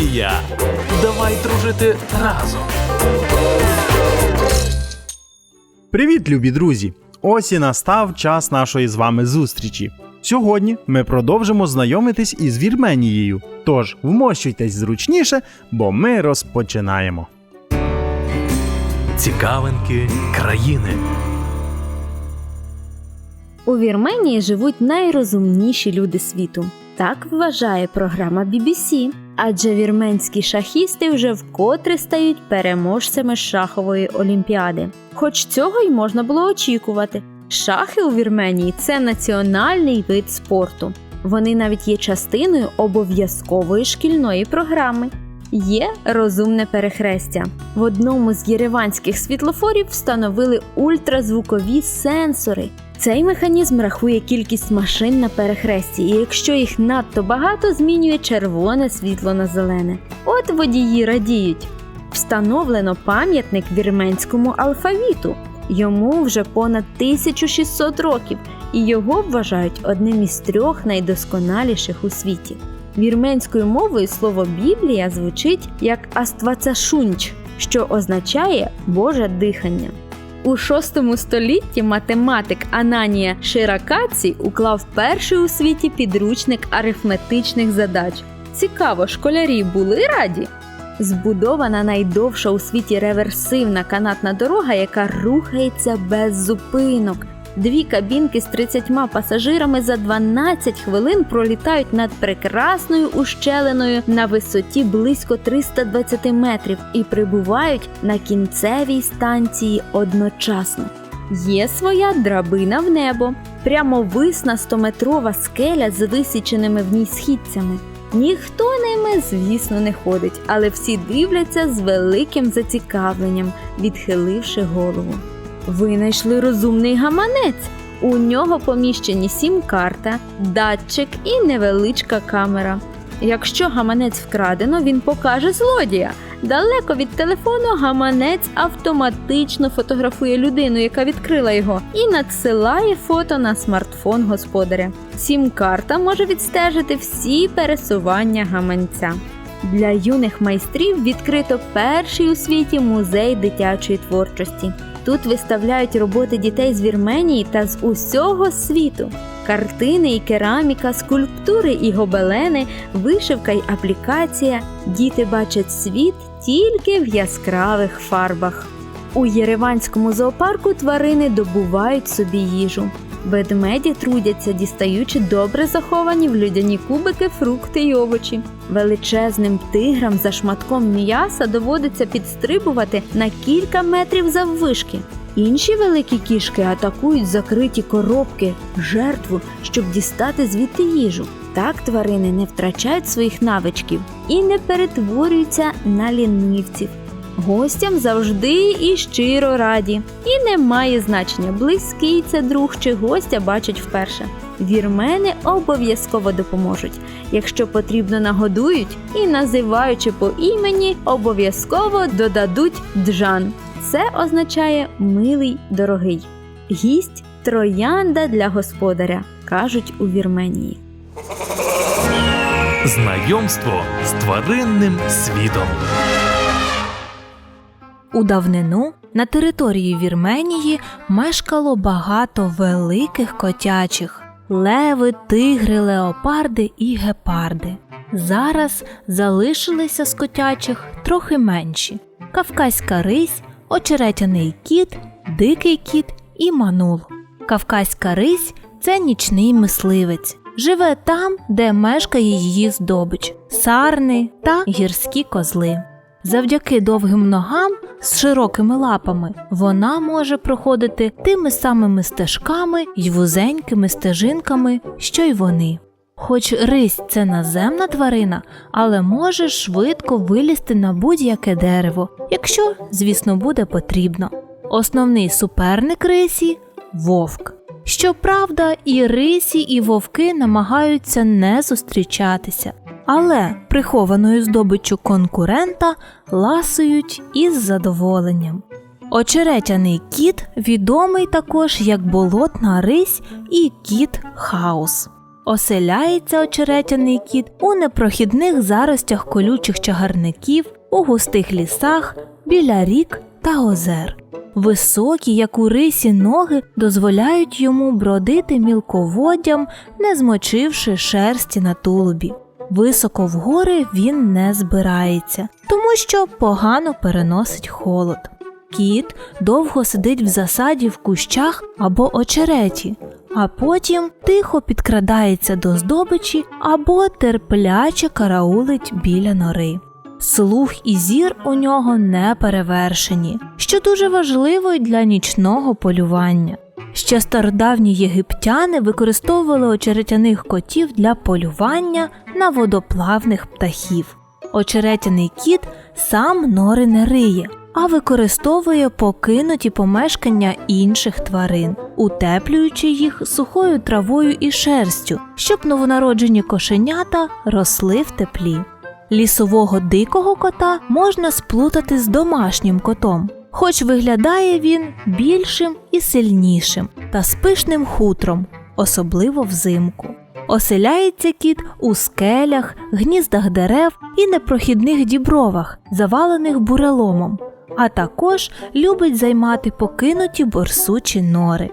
водія. Давай дружити разом. Привіт, любі друзі! Ось і настав час нашої з вами зустрічі. Сьогодні ми продовжимо знайомитись із Вірменією. Тож вмощуйтесь зручніше, бо ми розпочинаємо. Цікавинки країни. У Вірменії живуть найрозумніші люди світу. Так вважає програма BBC. Адже вірменські шахісти вже вкотре стають переможцями шахової олімпіади. Хоч цього й можна було очікувати. Шахи у Вірменії це національний вид спорту. Вони навіть є частиною обов'язкової шкільної програми. Є розумне перехрестя. В одному з єреванських світлофорів встановили ультразвукові сенсори. Цей механізм рахує кількість машин на перехресті, і якщо їх надто багато, змінює червоне світло на зелене. От водії радіють. Встановлено пам'ятник вірменському алфавіту. Йому вже понад 1600 років, і його вважають одним із трьох найдосконаліших у світі. Вірменською мовою слово Біблія звучить як аствацашунч, що означає Боже дихання. У VI столітті математик Ананія Ширакаці уклав перший у світі підручник арифметичних задач. Цікаво, школярі були раді? Збудована найдовша у світі реверсивна канатна дорога, яка рухається без зупинок. Дві кабінки з 30 пасажирами за 12 хвилин пролітають над прекрасною ущелиною на висоті близько 320 метрів і прибувають на кінцевій станції одночасно. Є своя драбина в небо, прямовисна 100-метрова скеля з висіченими в ній східцями. Ніхто ними, звісно, не ходить, але всі дивляться з великим зацікавленням, відхиливши голову. Винайшли розумний гаманець. У нього поміщені сім-карта, датчик і невеличка камера. Якщо гаманець вкрадено, він покаже злодія. Далеко від телефону гаманець автоматично фотографує людину, яка відкрила його, і надсилає фото на смартфон господаря. Сім-карта може відстежити всі пересування гаманця. Для юних майстрів відкрито перший у світі музей дитячої творчості. Тут виставляють роботи дітей з Вірменії та з усього світу. Картини і кераміка, скульптури і гобелени, вишивка й аплікація. Діти бачать світ тільки в яскравих фарбах. У Єреванському зоопарку тварини добувають собі їжу. Ведмеді трудяться, дістаючи добре заховані в людяні кубики фрукти й овочі. Величезним тиграм за шматком м'яса доводиться підстрибувати на кілька метрів заввишки. Інші великі кішки атакують закриті коробки, жертву, щоб дістати звідти їжу. Так тварини не втрачають своїх навичків і не перетворюються на лінивців. Гостям завжди і щиро раді, і не має значення, близький це друг чи гостя бачать вперше. Вірмени обов'язково допоможуть. Якщо потрібно, нагодують і, називаючи по імені, обов'язково додадуть джан. Це означає милий дорогий. Гість троянда для господаря, кажуть у Вірменії. Знайомство з тваринним світом. У давнину на території Вірменії мешкало багато великих котячих леви, тигри, леопарди і гепарди. Зараз залишилися з котячих трохи менші: кавказька рись, очеретяний кіт, дикий кіт і манул. Кавказька рись це нічний мисливець. Живе там, де мешкає її здобич, сарни та гірські козли. Завдяки довгим ногам з широкими лапами вона може проходити тими самими стежками й вузенькими стежинками, що й вони. Хоч рись це наземна тварина, але може швидко вилізти на будь-яке дерево, якщо, звісно, буде потрібно. Основний суперник рисі вовк. Щоправда, і рисі, і вовки намагаються не зустрічатися, але прихованою здобиччю конкурента ласують із задоволенням. Очеретяний кіт відомий також як болотна рись і кіт хаус. Оселяється очеретяний кіт у непрохідних заростях колючих чагарників, у густих лісах, біля рік та озер. Високі, як у рисі, ноги дозволяють йому бродити мілководдям, не змочивши шерсті на тулубі. Високо в гори він не збирається, тому що погано переносить холод. Кіт довго сидить в засаді в кущах або очереті, а потім тихо підкрадається до здобичі або терпляче караулить біля нори. Слух і зір у нього не перевершені, що дуже важливо й для нічного полювання. Ще стародавні єгиптяни використовували очеретяних котів для полювання на водоплавних птахів. Очеретяний кіт сам нори не риє, а використовує покинуті помешкання інших тварин, утеплюючи їх сухою травою і шерстю, щоб новонароджені кошенята росли в теплі. Лісового дикого кота можна сплутати з домашнім котом, хоч виглядає він більшим і сильнішим та з пишним хутром, особливо взимку. Оселяється кіт у скелях, гніздах дерев і непрохідних дібровах, завалених буреломом, а також любить займати покинуті борсучі нори.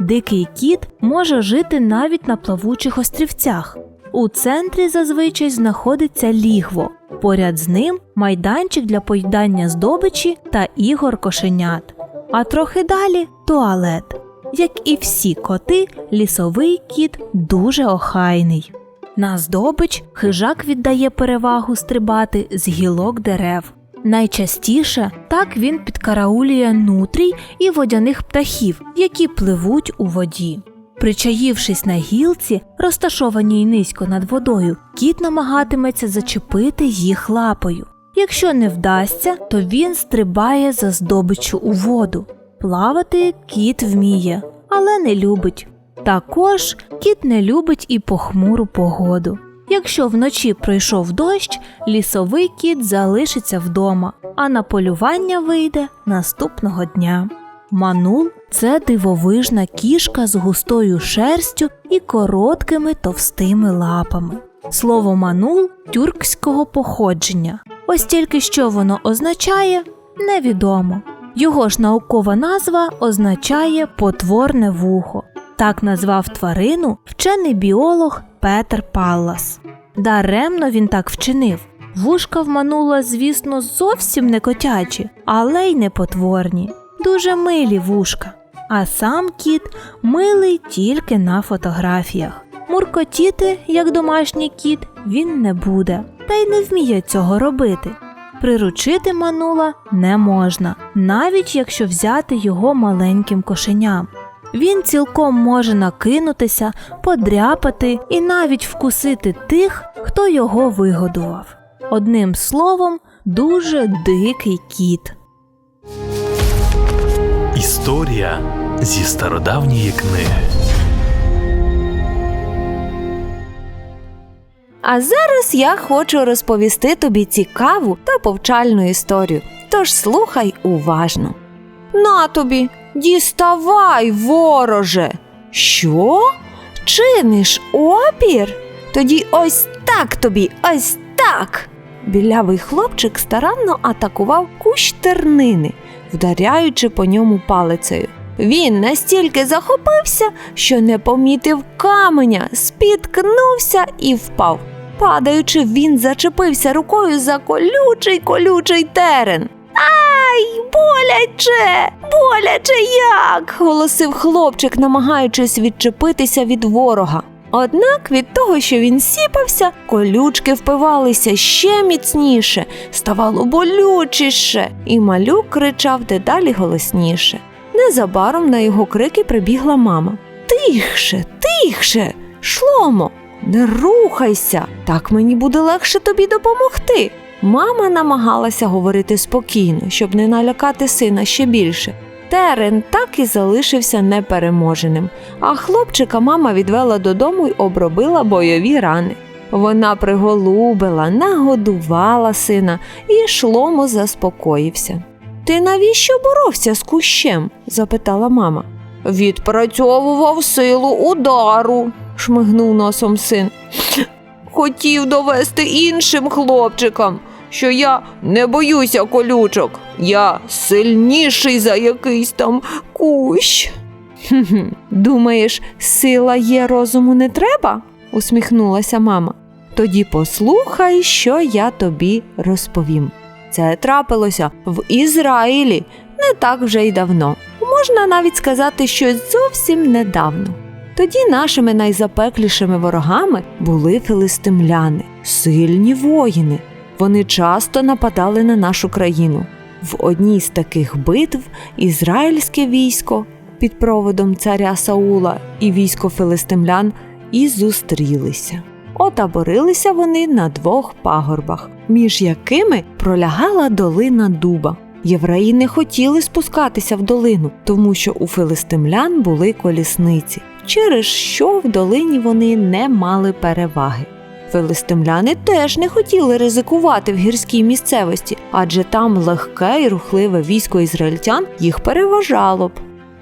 Дикий кіт може жити навіть на плавучих острівцях. У центрі зазвичай знаходиться лігво, поряд з ним майданчик для поїдання здобичі та ігор кошенят. А трохи далі туалет. Як і всі коти, лісовий кіт дуже охайний. На здобич хижак віддає перевагу стрибати з гілок дерев. Найчастіше так він підкараулює нутрій і водяних птахів, які пливуть у воді. Причаївшись на гілці, розташованій низько над водою, кіт намагатиметься зачепити їх лапою. Якщо не вдасться, то він стрибає за здобиччю у воду. Плавати кіт вміє, але не любить. Також кіт не любить і похмуру погоду. Якщо вночі пройшов дощ, лісовий кіт залишиться вдома, а на полювання вийде наступного дня. Манул це дивовижна кішка з густою шерстю і короткими товстими лапами. Слово манул тюркського походження. Ось тільки що воно означає, невідомо. Його ж наукова назва означає потворне вухо. Так назвав тварину вчений біолог Петер Паллас. Даремно він так вчинив. Вушка вманула, звісно, зовсім не котячі, але й не потворні. Дуже милі вушка. А сам кіт милий тільки на фотографіях. Муркотіти, як домашній кіт, він не буде, та й не вміє цього робити. Приручити манула не можна, навіть якщо взяти його маленьким кошеням. Він цілком може накинутися, подряпати і навіть вкусити тих, хто його вигодував. Одним словом, дуже дикий кіт. Історія зі стародавньої книги. А зараз я хочу розповісти тобі цікаву та повчальну історію. Тож слухай уважно. На тобі, діставай, вороже. Що? Чиниш опір? Тоді ось так тобі, ось так. Білявий хлопчик старанно атакував кущ тернини, вдаряючи по ньому палицею. Він настільки захопився, що не помітив каменя, спіткнувся і впав. Падаючи, він зачепився рукою за колючий колючий терен. Ай, боляче, боляче як. голосив хлопчик, намагаючись відчепитися від ворога. Однак від того, що він сіпався, колючки впивалися ще міцніше, ставало болючіше, і малюк кричав дедалі голосніше. Незабаром на його крики прибігла мама. Тихше, тихше, шломо, не рухайся, так мені буде легше тобі допомогти. Мама намагалася говорити спокійно, щоб не налякати сина ще більше. Терен так і залишився непереможеним, а хлопчика мама відвела додому й обробила бойові рани. Вона приголубила, нагодувала сина і шломо заспокоївся. Ти навіщо боровся з кущем? запитала мама. Відпрацьовував силу удару, шмигнув носом син. Хотів довести іншим хлопчикам, що я не боюся колючок. Я сильніший за якийсь там кущ. «Хм-хм, Думаєш, сила є, розуму не треба? усміхнулася мама. Тоді послухай, що я тобі розповім. Це трапилося в Ізраїлі не так вже й давно. Можна навіть сказати, що зовсім недавно. Тоді нашими найзапеклішими ворогами були филистимляни, сильні воїни. Вони часто нападали на нашу країну. В одній з таких битв ізраїльське військо під проводом царя Саула і військо филистимлян і зустрілися. Отаборилися вони на двох пагорбах, між якими пролягала долина дуба. Євреї не хотіли спускатися в долину, тому що у филистимлян були колісниці, через що в долині вони не мали переваги. Филистимляни теж не хотіли ризикувати в гірській місцевості, адже там легке і рухливе військо ізраїльтян їх переважало б.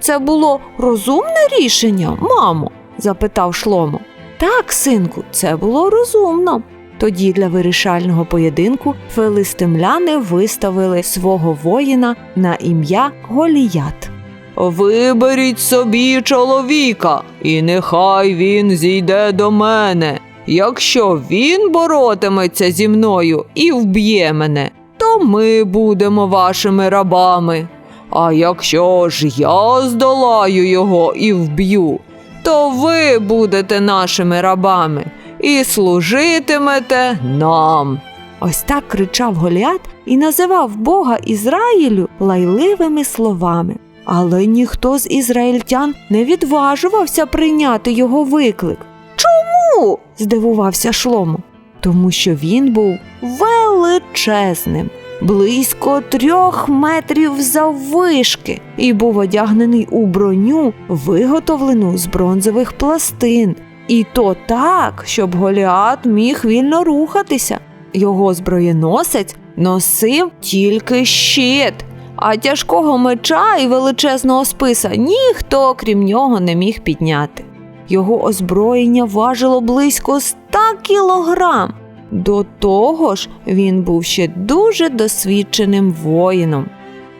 Це було розумне рішення, мамо? запитав Шломо. Так, синку, це було розумно. Тоді для вирішального поєдинку филистимляни виставили свого воїна на ім'я Голіят. Виберіть собі чоловіка, і нехай він зійде до мене. Якщо він боротиметься зі мною і вб'є мене, то ми будемо вашими рабами. А якщо ж я здолаю його і вб'ю, то ви будете нашими рабами і служитимете нам. Ось так кричав Голіат і називав Бога Ізраїлю лайливими словами. Але ніхто з ізраїльтян не відважувався прийняти його виклик. Чому? здивувався Шломо. Тому що він був величезним, близько трьох метрів заввишки, і був одягнений у броню, виготовлену з бронзових пластин. І то так, щоб Голіат міг вільно рухатися. Його зброєносець носив тільки щит, а тяжкого меча і величезного списа ніхто, крім нього, не міг підняти. Його озброєння важило близько ста кілограм. До того ж, він був ще дуже досвідченим воїном.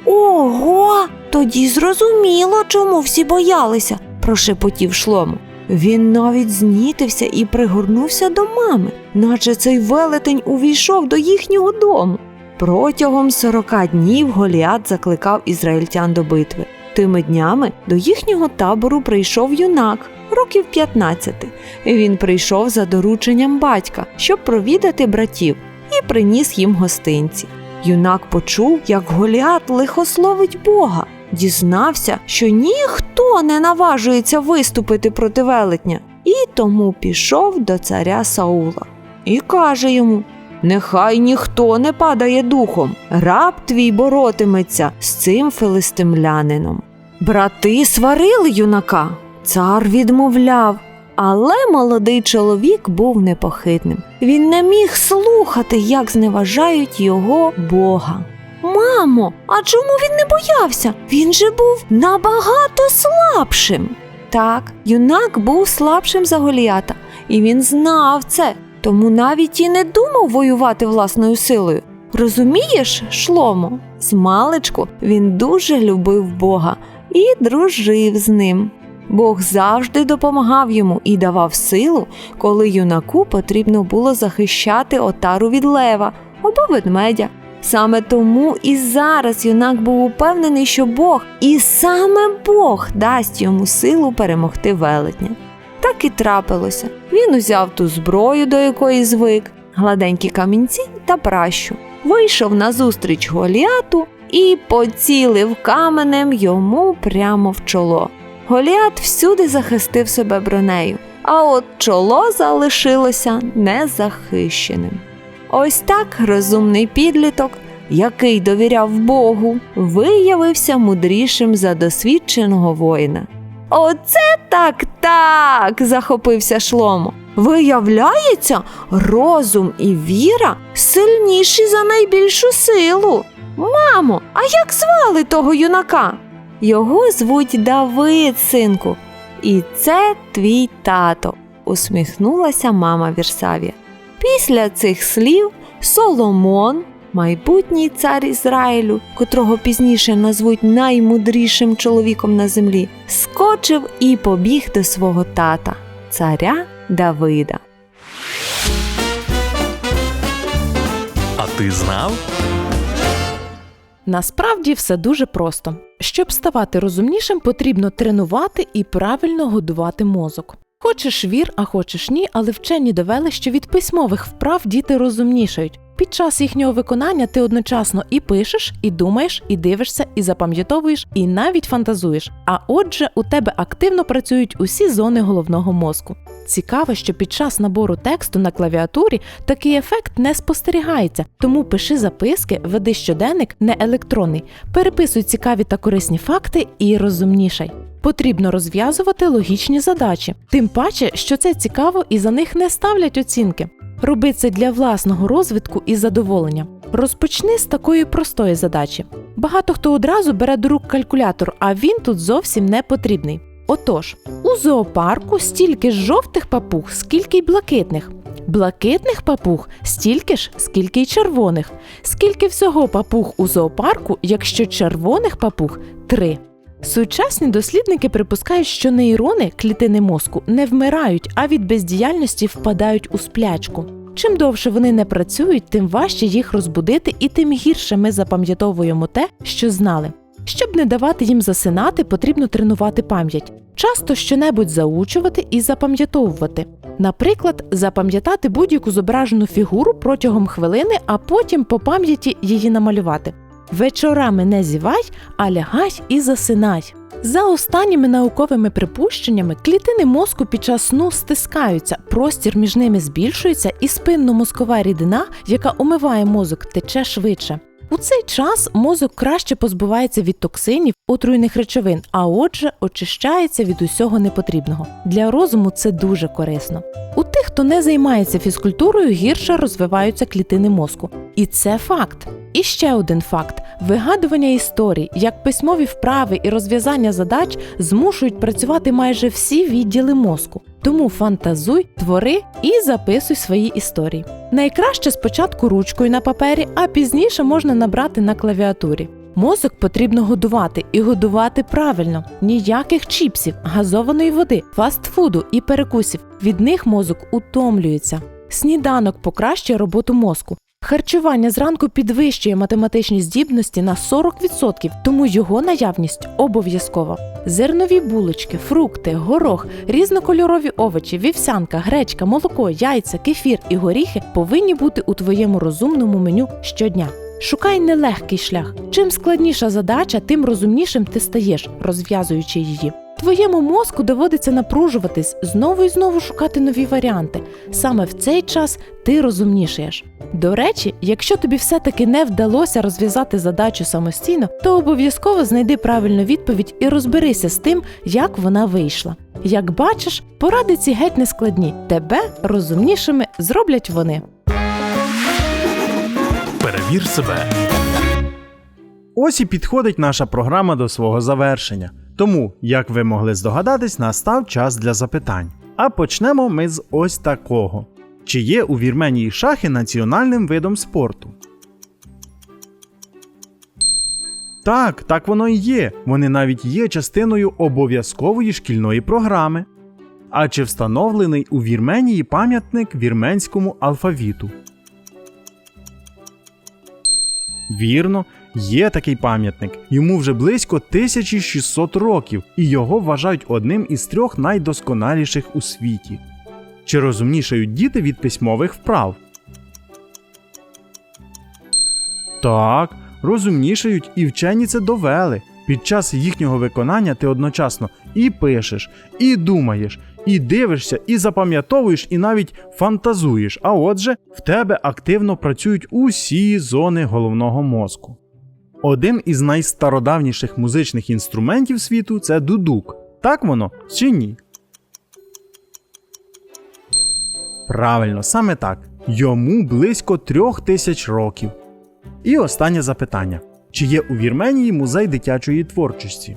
Ого, тоді зрозуміло, чому всі боялися, прошепотів шлому. Він навіть знітився і пригорнувся до мами, наче цей велетень увійшов до їхнього дому. Протягом сорока днів Голіат закликав ізраїльтян до битви. Тими днями до їхнього табору прийшов юнак, років 15. Він прийшов за дорученням батька, щоб провідати братів, і приніс їм гостинці. Юнак почув, як Голіат лихословить Бога, дізнався, що ніхто не наважується виступити проти велетня, і тому пішов до царя Саула і каже йому: Нехай ніхто не падає духом, раб твій боротиметься з цим филистимлянином. Брати сварили юнака, цар відмовляв. Але молодий чоловік був непохитним. Він не міг слухати, як зневажають його Бога. Мамо, а чому він не боявся? Він же був набагато слабшим. Так, юнак був слабшим за Голіата, і він знав це, тому навіть і не думав воювати власною силою. Розумієш, шломо? Змалечку він дуже любив Бога і дружив з ним. Бог завжди допомагав йому і давав силу, коли юнаку потрібно було захищати отару від лева або ведмедя. Саме тому і зараз юнак був упевнений, що Бог, і саме Бог дасть йому силу перемогти велетня. Так і трапилося. Він узяв ту зброю, до якої звик, гладенькі камінці та пращу, вийшов назустріч Голіату і поцілив каменем йому прямо в чоло. Голіат всюди захистив себе бронею, а от чоло залишилося незахищеним. Ось так розумний підліток, який довіряв Богу, виявився мудрішим за досвідченого воїна. Оце так так. захопився шломо. Виявляється, розум і віра сильніші за найбільшу силу. Мамо, а як звали того юнака? Його звуть Давид, синку, і це твій тато. усміхнулася мама Вірсавія. Після цих слів Соломон, майбутній цар Ізраїлю, котрого пізніше назвуть наймудрішим чоловіком на землі, скочив і побіг до свого тата, царя Давида. А ти знав? Насправді все дуже просто. Щоб ставати розумнішим, потрібно тренувати і правильно годувати мозок. Хочеш вір, а хочеш ні, але вчені довели, що від письмових вправ діти розумнішають. Під час їхнього виконання ти одночасно і пишеш, і думаєш, і дивишся, і запам'ятовуєш, і навіть фантазуєш. А отже, у тебе активно працюють усі зони головного мозку. Цікаво, що під час набору тексту на клавіатурі такий ефект не спостерігається, тому пиши записки, веди щоденник не електронний, переписуй цікаві та корисні факти і розумнішай. Потрібно розв'язувати логічні задачі, тим паче, що це цікаво і за них не ставлять оцінки. Роби це для власного розвитку і задоволення. Розпочни з такої простої задачі. Багато хто одразу бере до рук калькулятор, а він тут зовсім не потрібний. Отож, у зоопарку стільки ж жовтих папуг, скільки й блакитних. Блакитних папуг стільки ж, скільки й червоних. Скільки всього папуг у зоопарку, якщо червоних папуг три. Сучасні дослідники припускають, що нейрони клітини мозку не вмирають, а від бездіяльності впадають у сплячку. Чим довше вони не працюють, тим важче їх розбудити, і тим гірше ми запам'ятовуємо те, що знали. Щоб не давати їм засинати, потрібно тренувати пам'ять. Часто щонебудь заучувати і запам'ятовувати. Наприклад, запам'ятати будь-яку зображену фігуру протягом хвилини, а потім по пам'яті її намалювати. Вечорами не зівай, а лягай і засинай. За останніми науковими припущеннями, клітини мозку під час сну стискаються, простір між ними збільшується, і спинно-мозкова рідина, яка омиває мозок, тече швидше. У цей час мозок краще позбувається від токсинів, отруйних речовин, а отже, очищається від усього непотрібного. Для розуму це дуже корисно. Хто не займається фізкультурою, гірше розвиваються клітини мозку. І це факт. І ще один факт: вигадування історій, як письмові вправи і розв'язання задач змушують працювати майже всі відділи мозку. Тому фантазуй, твори і записуй свої історії. Найкраще спочатку ручкою на папері, а пізніше можна набрати на клавіатурі. Мозок потрібно годувати і годувати правильно. Ніяких чіпсів, газованої води, фастфуду і перекусів. Від них мозок утомлюється. Сніданок покращує роботу мозку. Харчування зранку підвищує математичні здібності на 40%, тому його наявність обов'язкова. Зернові булочки, фрукти, горох, різнокольорові овочі, вівсянка, гречка, молоко, яйця, кефір і горіхи повинні бути у твоєму розумному меню щодня. Шукай нелегкий шлях. Чим складніша задача, тим розумнішим ти стаєш, розв'язуючи її. Твоєму мозку доводиться напружуватись, знову і знову шукати нові варіанти. Саме в цей час ти розумнішаєш. До речі, якщо тобі все-таки не вдалося розв'язати задачу самостійно, то обов'язково знайди правильну відповідь і розберися з тим, як вона вийшла. Як бачиш, поради ці геть не складні. Тебе розумнішими зроблять вони. Перевір себе. Ось і підходить наша програма до свого завершення. Тому, як ви могли здогадатись, настав час для запитань. А почнемо ми з ось такого: чи є у Вірменії шахи національним видом спорту? Так, так воно і є. Вони навіть є частиною обов'язкової шкільної програми. А чи встановлений у Вірменії пам'ятник вірменському алфавіту? Вірно, є такий пам'ятник. Йому вже близько 1600 років, і його вважають одним із трьох найдосконаліших у світі. Чи розумнішають діти від письмових вправ? Так, розумнішають і вчені це довели. Під час їхнього виконання ти одночасно і пишеш, і думаєш, і дивишся, і запам'ятовуєш, і навіть фантазуєш. А отже, в тебе активно працюють усі зони головного мозку. Один із найстародавніших музичних інструментів світу це дудук. Так воно чи ні? Правильно, саме так. Йому близько трьох тисяч років. І останнє запитання: чи є у Вірменії музей дитячої творчості?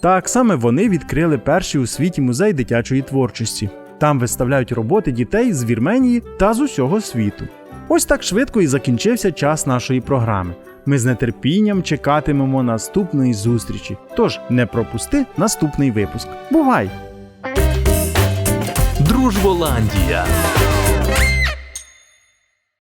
Так саме вони відкрили перший у світі музей дитячої творчості. Там виставляють роботи дітей з Вірменії та з усього світу. Ось так швидко і закінчився час нашої програми. Ми з нетерпінням чекатимемо наступної зустрічі. Тож не пропусти наступний випуск. Бувай! Дружболандія.